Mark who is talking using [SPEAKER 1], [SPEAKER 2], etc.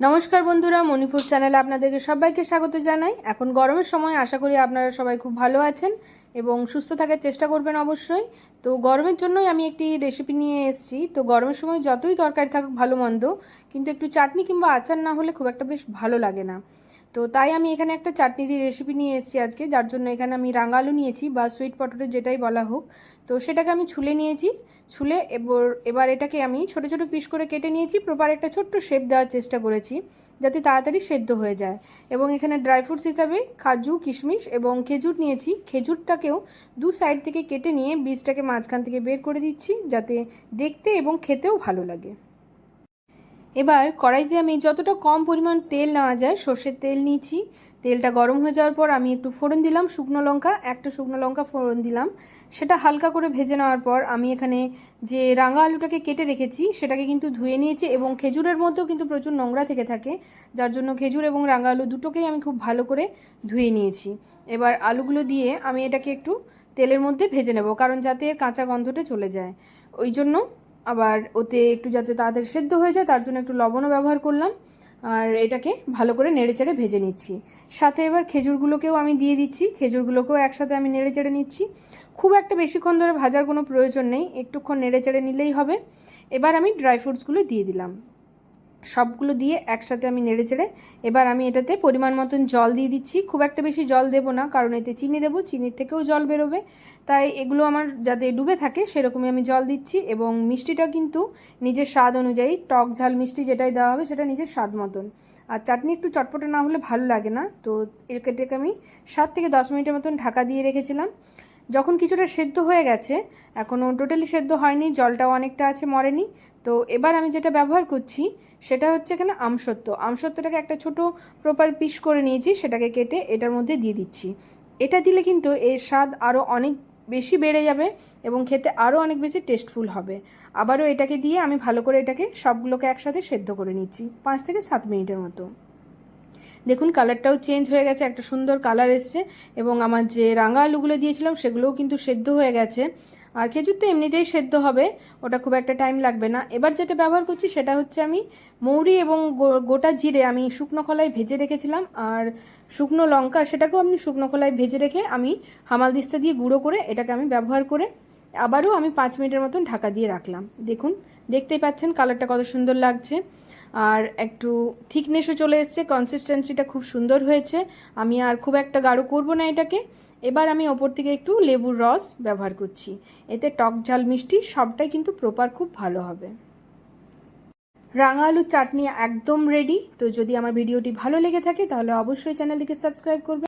[SPEAKER 1] নমস্কার বন্ধুরা, মণিপুর চ্যানেলে আপনাদেরকে সবাইকে স্বাগত জানাই। এখন গরমের সময় আশা করি আপনারা সবাই খুব ভালো আছেন এবং সুস্থ থাকার চেষ্টা করবেন অবশ্যই। তো গরমের জন্যই আমি একটি রেসিপি নিয়ে এসেছি। তো গরমের সময় যতই তরকারি থাকুক ভালো মন্দ, কিন্তু একটু চাটনি কিংবা আচার না হলে খুব একটা বেশ ভালো লাগে না। তো তাই আমি এখানে একটা চাটনির রেসিপি নিয়ে এসেছি আজকে, যার জন্য এখানে আমি রাঙালু নিয়েছি বা সুইট পটেটো যেটাই বলা হোক। তো সেটাকে আমি ছুলে নিয়েছি, ছুলে এবার এবার এটাকে আমি ছোট ছোট পিস করে কেটে নিয়েছি প্রপার একটা ছোট্ট শেপ দেওয়ার চেষ্টা করেছি, যাতে তাড়াতাড়ি সেদ্ধ হয়ে যায়। এবং এখানে ড্রাই ফ্রুটস হিসাবে কাজু, কিশমিশ এবং খেজুর নিয়েছি। খেজুরটাকেও দু সাইড থেকে কেটে নিয়ে বীজটাকে মাঝখান থেকে বের করে দিচ্ছি, যাতে দেখতে এবং খেতেও ভালো লাগে। এবার কড়াইতে আমি যতটা কম পরিমাণ তেল নেওয়া যায়, সর্ষের তেল নিয়েছি। তেলটা গরম হয়ে যাওয়ার পর আমি একটু ফোড়ন দিলাম, শুকনো লঙ্কা, একটা শুকনো লঙ্কা ফোড়ন দিলাম। সেটা হালকা করে ভেজে নেওয়ার পর আমি এখানে যে রাঙা আলুটাকে কেটে রেখেছি, সেটাকে কিন্তু ধুয়ে নিয়েছি এবং খেজুরের মধ্যেও কিন্তু প্রচুর নোংরা থেকে থাকে। যার জন্য খেজুর এবং রাঙা আলু দুটোকেই আমি খুব ভালো করে ধুয়ে নিয়েছি। এবার আলুগুলো দিয়ে আমি এটাকে একটু তেলের মধ্যে ভেজে নেব, কারণ যাতে কাঁচা গন্ধটা চলে যায়। ওই জন্য আবার ওতে একটু যাতে তাড়াতাড়ি সেদ্ধ হয়ে যায়, তার জন্য একটু লবণও ব্যবহার করলাম। আর এটাকে ভালো করে নেড়ে চেড়ে ভেজে নিচ্ছি। সাথে এবার খেজুরগুলোকেও আমি দিয়ে দিচ্ছি। খেজুরগুলোকেও একসাথে আমি নেড়ে চেড়ে নিচ্ছি। খুব একটা বেশিক্ষণ ধরে ভাজার কোনো প্রয়োজন নেই, একটুক্ষণ নেড়ে চেড়ে নিলেই হবে। এবার আমি ড্রাই ফ্রুটসগুলো দিয়ে দিলাম। সবগুলো দিয়ে একসাথে আমি নেড়ে চেড়ে এবার আমি এটাতে পরিমাণ মতন জল দিয়ে দিচ্ছি। খুব একটা বেশি জল দেব না, কারণ এতে চিনি দেবো, চিনির থেকেও জল বেরোবে। তাই এগুলো আমার যাতে ডুবে থাকে সেরকমই আমি জল দিচ্ছি এবং মিষ্টিটা কিন্তু নিজের স্বাদ অনুযায়ী, টক ঝাল মিষ্টি যেটাই দেওয়া হবে সেটা নিজের স্বাদ মতন। আর চাটনি একটু চটপটে না হলে ভালো লাগে না। তো এটাকে আমি সাত থেকে দশ মিনিটের মতন ঢাকা দিয়ে রেখেছিলাম। যখন কিছুটা সেদ্ধ হয়ে গেছে এখনও টোটালি সেদ্ধ হয়নি, জলটাও অনেকটা আছে মরেনি, তো এবার আমি যেটা ব্যবহার করছি, সেটা হচ্ছে এখানে আমসত্ব আমসত্বটাকে একটা ছোট প্রপার পিস করে নিয়েছি, সেটাকে কেটে এটার মধ্যে দিয়ে দিচ্ছি। এটা দিলে কিন্তু এর স্বাদ আরও অনেক বেশি বেড়ে যাবে এবং খেতে আরও অনেক বেশি টেস্টফুল হবে। আবারও এটাকে দিয়ে আমি ভালো করে এটাকে সবগুলোকে একসাথে সেদ্ধ করে নিচ্ছি, পাঁচ থেকে সাত মিনিটের মতো। দেখুন কালারটাও চেঞ্জ হয়ে গেছে, একটা সুন্দর কালার এসছে এবং আমার যে রাঙা আলুগুলো দিয়েছিলাম সেগুলোও কিন্তু সেদ্ধ হয়ে গেছে। আর খেজুর তো এমনিতেই সেদ্ধ হবে, ওটা খুব একটা টাইম লাগবে না। এবার যেটা ব্যবহার করছি সেটা হচ্ছে আমি মৌরি এবং গোটা জিরে আমি শুকনো খোলায় ভেজে রেখেছিলাম আর শুকনো লঙ্কা, সেটাকেও আমি শুকনো খোলায় ভেজে রেখে আমি হামাল দিস্তা দিয়ে গুঁড়ো করে এটাকে আমি ব্যবহার করে আবারও আমি পাঁচ মিনিটের মতন ঢাকা দিয়ে রাখলাম। দেখুন, দেখতেই পাচ্ছেন কালারটা কত সুন্দর লাগছে। আর একটু থিকনেসও চলে এসছে কনসিস্টেন্সিটা খুব সুন্দর হয়েছে। আমি আর খুব একটা গাঢ় করব না এটাকে। এবার আমি ওপর থেকে একটু লেবুর রস ব্যবহার করছি। এতে টক ঝাল মিষ্টি সবটাই কিন্তু প্রপার খুব ভালো হবে। রাঙা আলুর চাটনি একদম রেডি তো যদি আমার ভিডিওটি ভালো লেগে থাকে, তাহলে অবশ্যই চ্যানেলটিকে সাবস্ক্রাইব করবে